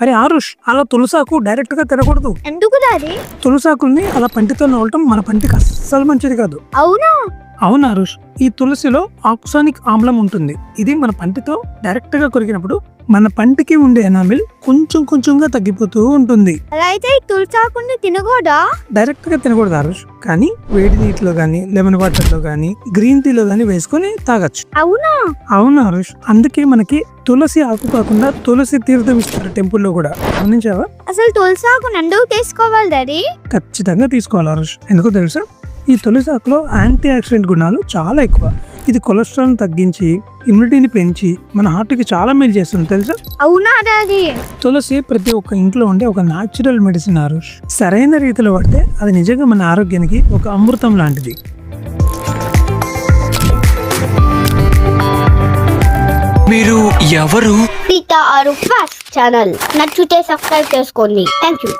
అరే ఆరుష్ అలా తులసాకు డైరెక్ట్గా తినకూడదు. ఎందుకు డాడీ? తులసాకుల్ని అలా పంటితో నవ్వటం మన పంటికి అస్సలు మంచిది కాదు. అవునా? అవును ఆరుష్ ఈ తులసిలో ఆక్సానిక్ ఆమ్లం ఉంటుంది. ఇది మన పంటితో డైరెక్ట్గా కొరికినప్పుడు మన పంటికి ఉండే ఎనామిల్ కొంచెం కొంచెంగా తగ్గిపోతూ ఉంటుంది. అలా అయితే ఈ తులసాకుని తినకూడదా? డైరెక్ట్గా తినకూడదు ఆరుష్ కానీ వేడి నీటిలో కానీ లెమన్ వాటర్లో కానీ గ్రీన్ టీలో కానీ వేసుకొని తాగొచ్చు. అవునా? అవును హరీష్ అందుకే మనకి తులసి ఆకు కాకుండా తులసి తీర్థం ఇస్తారు టెంపుల్లో కూడా. గమనించావా? అసలు తులసాకుని ఎందుకు తీసుకోవాలి డాడీ. ఖచ్చితంగా తీసుకోవాలి హరీష్ ఎందుకో తెలుసా? ఈ తులసి ఆకులో యాంటీ ఆక్సిడెంట్ గుణాలు చాలా ఎక్కువ. ఇది కొలెస్ట్రాల్ తగ్గించి ఇమ్యూనిటీని పెంచి మన హార్ట్కి చాలా మేలు చేస్తుంది తెలుసా? అవునా డాడీ? తులసి ప్రతి ఒక్క ఇంట్లో ఉండే ఒక న్యాచురల్ మెడిసిన్ ఆరుష్. సరైన రీతిలో వాడితే అది నిజంగా మన ఆరోగ్యానికి ఒక అమృతం లాంటిది. మీరు ఎవరు? పితా ఆరు ఫాస్ట్ ఛానల్. నచ్చితే సబ్స్క్రైబ్ చేసుకోండి. Thank you